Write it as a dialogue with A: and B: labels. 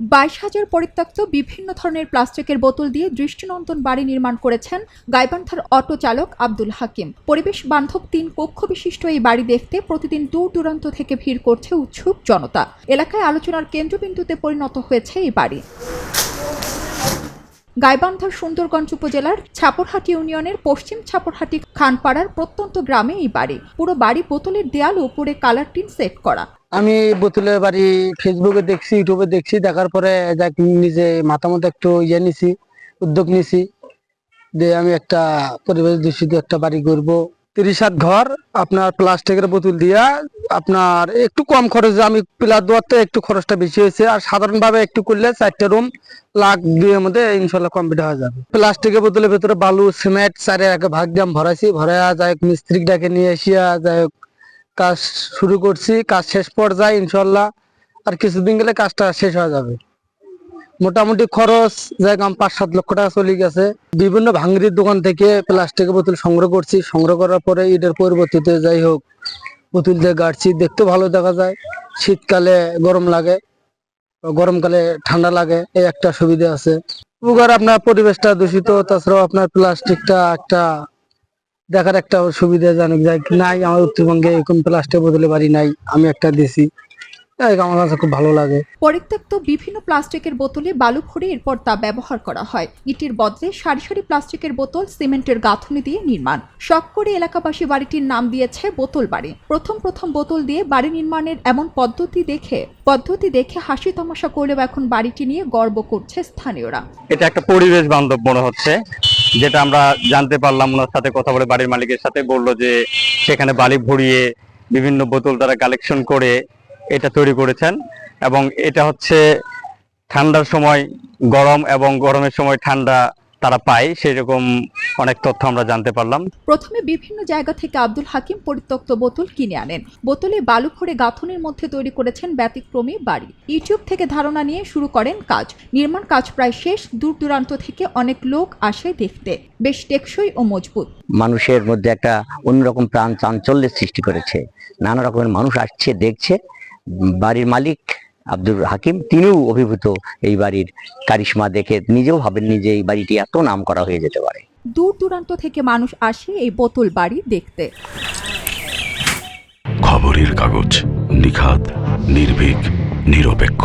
A: বাইশ হাজার পরিত্যক্ত বিভিন্ন ধরনের প্লাস্টিকের বোতল দিয়ে দৃষ্টিনন্দন বাড়ি নির্মাণ করেছেন গাইবান্ধার অটো চালক আব্দুল হাকিম। পরিবেশ বান্ধব তিন কক্ষ বিশিষ্ট এই বাড়ি দেখতে প্রতিদিন দূর দূরান্ত থেকে ভিড় করছে উৎসুক জনতা। এলাকায় আলোচনার কেন্দ্রবিন্দুতে পরিণত হয়েছে এই বাড়ি। গাইবান্ধার সুন্দরগঞ্জ উপজেলার ছাপরহাটি ইউনিয়নের পশ্চিম ছাপরহাটি খানপাড়ার প্রত্যন্ত গ্রামে এই বাড়ি। পুরো বাড়ি বোতলের দেয়াল উপরে কালার টিন সেট করা।
B: আমি বোতলের বাড়ি ফেসবুকে দেখছি, ইউটিউবে দেখছি, দেখার পরে যাক নিজে মাথা মতো একটু ইয়ে নিছি, উদ্যোগ নিছি যে আমি একটা পরিবেশ দূষিত একটা বাড়ি করব তিরিশ হাত ঘর, আপনার প্লাস্টিকের বোতল দিয়া, আপনার একটু কম খরচে, আমি পিলার দোয়াতে একটু খরচটা বেশি হয়েছে, আর সাধারণভাবে একটু করলে চারটে রুম লাখ দুইয়ের মধ্যে ইনশাল্লাহ কমপ্লিট হয়ে যাবে। প্লাস্টিকের বোতলের ভেতরে বালু, সিমেন্ট চারে ভাগ দাম ভরাইছি, ভরাইয়া যাই হোক মিস্ত্রি ডাকে নিয়ে আসিয়া যাই হোক কাজ শুরু করছি, কাজ শেষ পর্যায়ে ইনশাল্লাহ, আর কিছুদিন গেলে কাজটা শেষ হয়ে যাবে। মোটামুটি খরচ জায়গা পাঁচ সাত লক্ষ টাকা চলে গেছে। বিভিন্ন ভাঙ্গির দোকান থেকে প্লাস্টিকের বোতল সংগ্রহ করছি। সংগ্রহ করার পরে এটার পরিবর্তিতে যাই হোক বোতল দিয়ে গাড়ছি। দেখতে ভালো দেখা যায়। শীতকালে গরম লাগে, গরমকালে ঠান্ডা লাগে, এই একটা সুবিধা আছে। উপকার আপনার পরিবেশটা দূষিত, তাছাড়াও আপনার প্লাস্টিকটা একটা দেখার একটা সুবিধা, জানুক যায় নাই, আমার উত্তরবঙ্গে এরকম প্লাস্টিক বদলে বাড়ি নাই, আমি একটা দিছি। আমার কাছে খুব ভালো লাগে।
A: পরিত্যক্ত বিভিন্ন প্লাস্টিকের বোতলে বালু ভরে এরপর তা ব্যবহার করা হয়। ইটির বদলে সারি সারি প্লাস্টিকের বোতল সিমেন্টের গাঁথনি দিয়ে নির্মাণ। শখ করে এলাকাবাসী বাড়িটির নাম দিয়েছে বোতল বাড়ি। প্রথম প্রথম বোতল দিয়ে বাড়ি নির্মাণের এমন পদ্ধতি দেখে পদ্ধতি দেখে হাসি তামাশা করলেও এখন বাড়িটি নিয়ে গর্ব করছে স্থানীয়রা।
C: এটা একটা পরিবেশ বান্ধব মনে হচ্ছে যেটা আমরা জানতে পারলাম ওনার সাথে কথা বলে বাড়ির মালিকের সাথে বলল যে সেখানে বালি ভরিয়ে বিভিন্ন বোতল তারা কালেকশন করে এটা তৈরি করেছেন এবং এটা হচ্ছে ঠান্ডার সময় গরম এবং গরমের সময় ঠান্ডা তারা পায় সেরকম অনেক তথ্য আমরা জানতে পারলাম।
A: প্রথমে বিভিন্ন জায়গা থেকে আব্দুল হাকিম পরিত্যক্ত বোতল কিনে আনেন। বোতলে বালু ভরে গাঁথনির মধ্যে তৈরি করেছেন ব্যতিক্রমী বাড়ি। ইউটিউব থেকে ধারণা নিয়ে শুরু করেন কাজ। নির্মাণ কাজ প্রায় শেষ দূর দূরান্ত থেকে অনেক লোক আসে দেখতে। বেশ টেকসই ও মজবুত।
D: মানুষের মধ্যে একটা অন্যরকম প্রাণ চাঞ্চল্যের সৃষ্টি করেছে। নানা রকমের মানুষ আসছে দেখছে। বাড়ির মালিক আব্দুর হাকিম তিনিও অভিভূত এই বাড়ির কারিশমা দেখে নিজেও ভাবেননি যে এই বাড়িটি এত নাম করা হয়ে যেতে পারে।
A: দূর দূরান্ত থেকে মানুষ আসে এই বোতল বাড়ি দেখতে।
E: খবরের কাগজ নিখাত নির্ভীক নিরপেক্ষ।